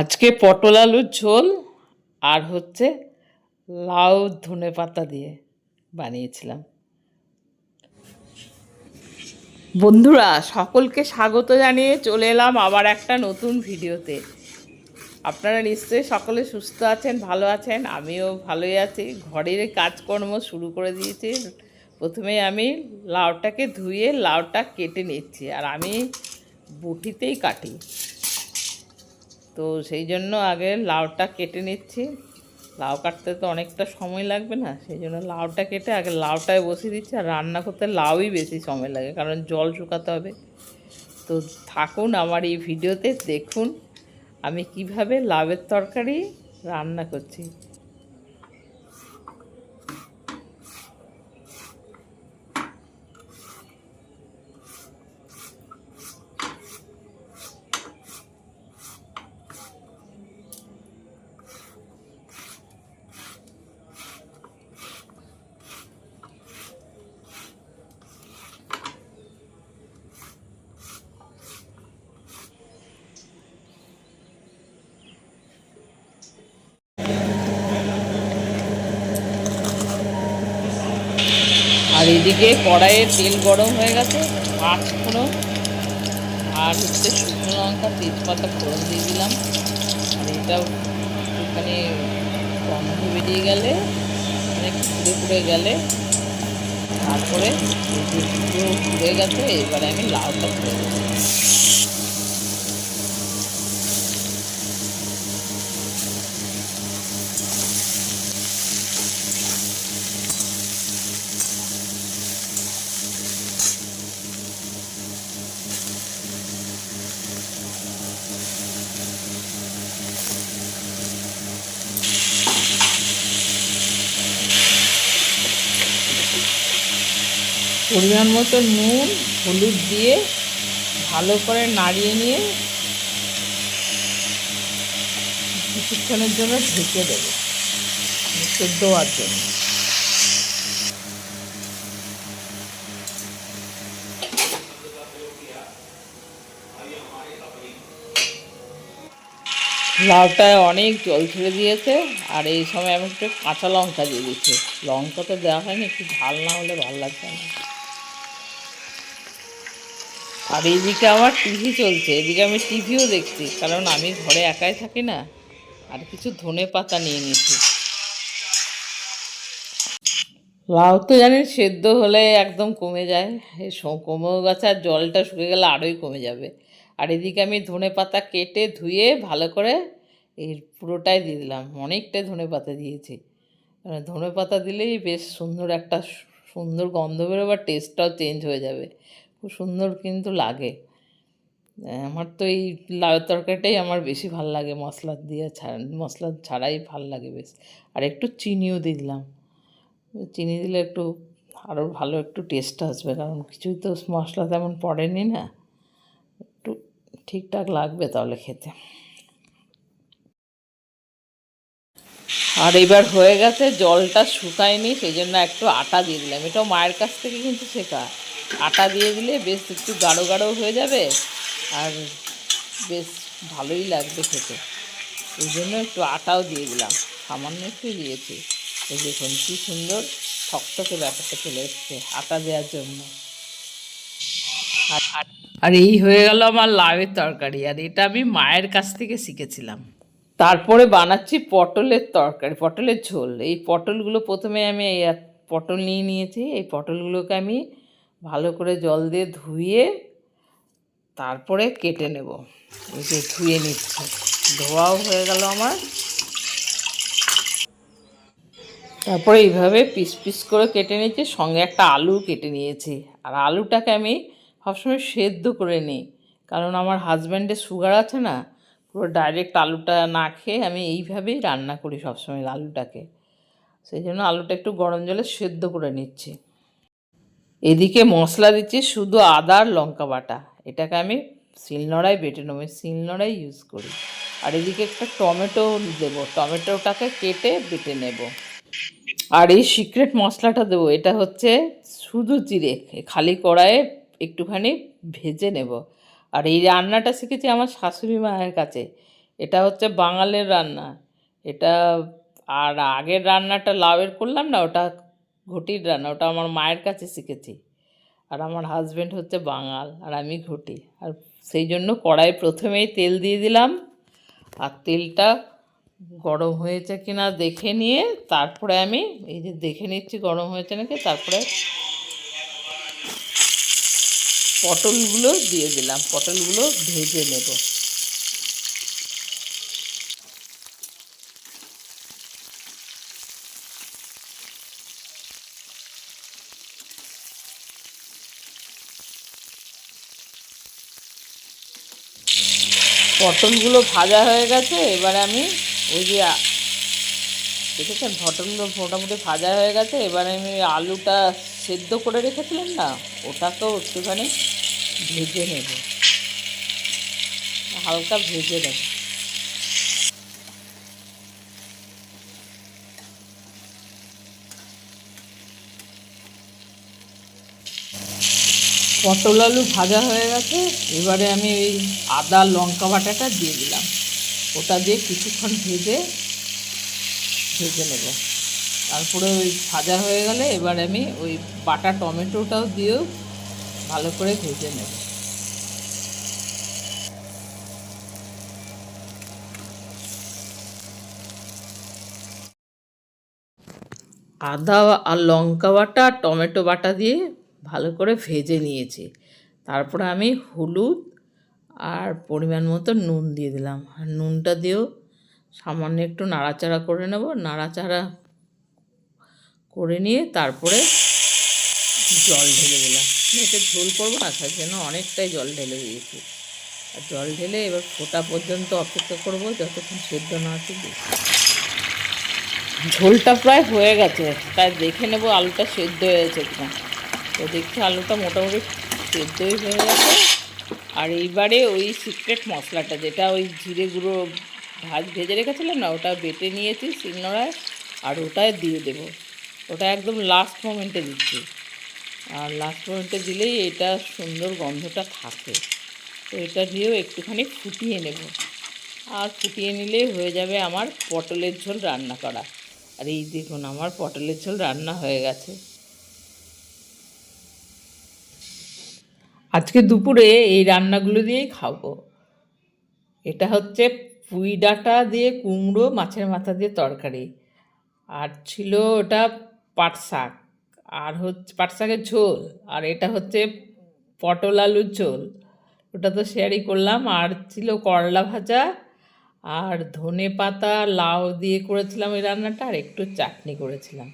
আজকে পটল আলুর ঝোল আর হচ্ছে লাউ ধনে পাতা দিয়ে বানিয়েছিলাম। বন্ধুরা, সকলকে স্বাগত জানিয়ে চলে এলাম আবার একটা নতুন ভিডিওতে। আপনারা নিশ্চয়ই সকলে সুস্থ আছেন, ভালো আছেন, আমিও ভালোই আছি। ঘরের কাজকর্ম শুরু করে দিয়েছি। প্রথমে আমি লাউটাকে ধুয়ে লাউটা কেটে নিচ্ছি আর আমি বটিতেই কাটি। তো সেই জন্য আগে লাউটা কেটে নিচ্ছি। লাউ কাটতে তো অনেকটা সময় লাগবে না, সেই জন্য লাউটা কেটে আগে লাউটায় বসিয়ে দিচ্ছি আর রান্না করতে লাউই বেশি সময় লাগে, কারণ জল শুকাতে হবে। তো থাকুন আমার এই ভিডিওতে, দেখুন আমি কীভাবে লাউয়ের তরকারি রান্না করছি। এদিকে কড়াইয়ে তেল গরম হয়ে গেছে আট ফোড়ন, আর হচ্ছে শুকনো লঙ্কা, তেজপাতা, ফোড়ন দিয়ে দিলাম। আর এটা একটুখানি গন্ধ বেরিয়ে গেলে মানে পুড়ে পুড়ে গেলে, তারপরে পুড়ে গেছে, এবারে আমি লাউটা তুলে দেবো পরিমাণ মতো নুন, হলুদ দিয়ে ভালো করে নাড়িয়ে নিয়ে কিছুক্ষণের জন্য ঢেকে দেবো, সেদ্ধ হওয়ার জন্য। লাউটায় অনেক জল ছেড়ে দিয়েছে, আর এই সময় আমি একটু কাঁচা লঙ্কা দিয়ে দিচ্ছি। লঙ্কা তো দেওয়া হয়নি, একটু ঝাল না হলে ভালো লাগবে না। আর এইদিকে আমার টিভি চলছে, এদিকে আমি টিভিও দেখছি, কারণ আমি ঘরে একাই থাকি না, আর কিছু ধনে পাতা নিয়ে নিয়েছি লাউ তো জানি সেদ্ধ হলে একদম কমে যায় এই কমেও গেছে আর জলটা শুকে গেলে আরোই কমে যাবে। আর এদিকে আমি ধনে পাতা কেটে ধুয়ে ভালো করে এই পুরোটাই দিয়ে দিলাম, অনেকটাই ধনে পাতা দিয়েছি। কারণ ধনে পাতা দিলেই বেশ সুন্দর একটা সুন্দর গন্ধ বেরোবে, আর টেস্টটাও চেঞ্জ হয়ে যাবে। খুব সুন্দর কিন্তু লাগে। আমার তো এই লাউ তরকারিটাই আমার বেশি ভালো লাগে মশলা দিয়ে মশলা ছাড়াই ভালো লাগে বেশ। আর একটু চিনিও দিলাম। চিনি দিলে একটু আরও ভালো একটু টেস্ট আসবে, কারণ কিছুই তো মশলা তেমন পড়েনি না। একটু ঠিকঠাক লাগবে তাহলে খেতে। আর এবার হয়ে গেছে, জলটা শুকায়নি সেই জন্য একটু আটা দিয়ে দিলাম। এটাও মায়ের কাছ থেকে কিন্তু শেখা। আটা দিয়ে দিলে বেশ একটু গাঢ় গাঢ় হয়ে যাবে আর বেশ ভালোই লাগবে খেতে। এই জন্য একটু আটাও দিয়ে দিলাম। সামান্য একটু দিয়েছি। এই দেখুন, কী সুন্দর থকথকে ব্যাপারটা চলে এসছে আটা দেওয়ার জন্য। আর- এই হয়ে গেল আমার লাউয়ের তরকারি, আর এটা আমি মায়ের কাছ থেকে শিখেছিলাম। তারপরে বানাচ্ছি পটলের তরকারি, পটলের ঝোল। এই পটলগুলো প্রথমে আমি পটল নিয়ে নিয়েছি। এই পটলগুলোকে আমি ভালো করে জল দিয়ে ধুয়ে তারপরে কেটে নেব। এই যে ধুয়ে নিচ্ছি। ধোয়াও হয়ে গেল আমার। তারপরে এইভাবে পিস পিস করে কেটে নিয়েছি। সঙ্গে একটা আলু কেটে নিয়েছি। আর আলুটাকে আমি সবসময় সেদ্ধ করে নিই। কারণ আমার হাজব্যান্ডের সুগার আছে না, পুরো ডাইরেক্ট আলুটা না খেয়ে আমি এইভাবেই রান্না করি সবসময় আলুটাকে। সেই জন্য আলুটা একটু গরম জলে সেদ্ধ করে নিচ্ছি। এদিকে মশলা দিচ্ছি শুধু আদা আর লঙ্কা বাটা। এটাকে আমি শিলনোড়ায় বেটে নেব। শিলনোড়াই ইউজ করি। আর এদিকে একটা টমেটো দেবো। টমেটোটাকে কেটে বেটে নেব। আর এই সিক্রেট মশলাটা দেবো। এটা হচ্ছে শুধু জিরে। খালি কড়াইয়ে একটুখানি ভেজে নেব। আর এই রান্নাটা শিখেছি আমার শাশুড়ি মায়ের কাছে। এটা হচ্ছে বাঙালির রান্না। এটা আর আগের রান্নাটা লাউয়ের করলাম না, ওটা ঘটির রান্না, ওটা আমার মায়ের কাছে শিখেছি। আর আমার হাজবেন্ড হচ্ছে বাঙাল, আর আমি ঘটি। আর সেই জন্য কড়াই প্রথমেই তেল দিয়ে দিলাম। আর তেলটা গরম হয়েছে কিনা দেখে নিয়ে তারপরে আমি এই যে দেখে নিচ্ছি গরম হয়েছে নাকি, তারপরে পটলগুলো দিয়ে দিলাম। পটলগুলো ভেজে নেব। পটলগুলো ভাজা হয়ে গেছে, এবারে আমি ওই যে দেখেছেন? পটলগুলো মোটামুটি ভাজা হয়ে গেছে, এবারে আমি আলুটা সেদ্ধ করে রেখেছিলাম না, ওটা তো একটুখানি ভেজে নেব। হালকা ভেজে নেব। পটল আলু ভাজা হয়ে গেছে, এবারে আমি ওই আদা লঙ্কা বাটাটা দিয়ে দিলাম। ওটা দিয়ে কিছুক্ষণ ভেজে ভেজে নেব। তারপরে ওই ভাজা হয়ে গেলে এবার আমি ওই বাটা টমেটোটাও দিয়েও ভালো করে ভেজে নেব। আদা আর লঙ্কা বাটা, টমেটো বাটা দিয়ে ভালো করে ভেজে নিয়েছি। তারপরে আমি হলুদ আর পরিমাণ মতো নুন দিয়ে দিলাম। আর নুনটা দিয়েও সামান্য একটু নাড়াচাড়া করে নেব। নাড়াচাড়া করে নিয়ে তারপরে জল ঢেলে দিলাম। এটা ঝোল করব না, তার জন্য অনেকটাই জল ঢেলে দিয়েছি। আর জল ঢেলে এবার ফোটা পর্যন্ত অপেক্ষা করব যতক্ষণ সেদ্ধ না আছে ঝোলটা প্রায় হয়ে গেছে, তাই দেখে নেব আলুটা সেদ্ধ হয়েছে কিনা। তো দেখছি আলুটা মোটামুটি সেদ্ধই হয়ে গেছে। আর এইবারে ওই সিক্রেট মশলাটা, যেটা ওই জিরে গুঁড়ো ভাজ, ভেজে রেখেছিলাম না, ওটা বেটে নিয়েছি শিলনোড়ায়, আর ওটাই দিয়ে দেবো। ওটা একদম লাস্ট মোমেন্টে দিচ্ছি। আর লাস্ট মোমেন্টে দিলেই এটা সুন্দর গন্ধটা থাকে। তো এটা দিয়েও একটুখানি ফুটিয়ে নেব। আর ফুটিয়ে নিলেই হয়ে যাবে আমার পটলের ঝোল রান্না করা। আর এই দেখুন, আমার পটলের ঝোল রান্না হয়ে গেছে। আজকে দুপুরে এই রান্নাগুলো দিয়েই খাব। এটা হচ্ছে পুঁই ডাঁটা দিয়ে কুমড়ো, মাছের মাথা দিয়ে তরকারি। আর ছিল ওটা পাট শাক। আর হচ্ছে পাট শাকের ঝোল। আর এটা হচ্ছে পটল আলুর ঝোল। ওটা তো শেয়ারই করলাম। আর ছিল করলা ভাজা। আর ধনে পাতা লাউ দিয়ে করেছিলাম এই রান্নাটা। আর একটু চাটনি করেছিলাম।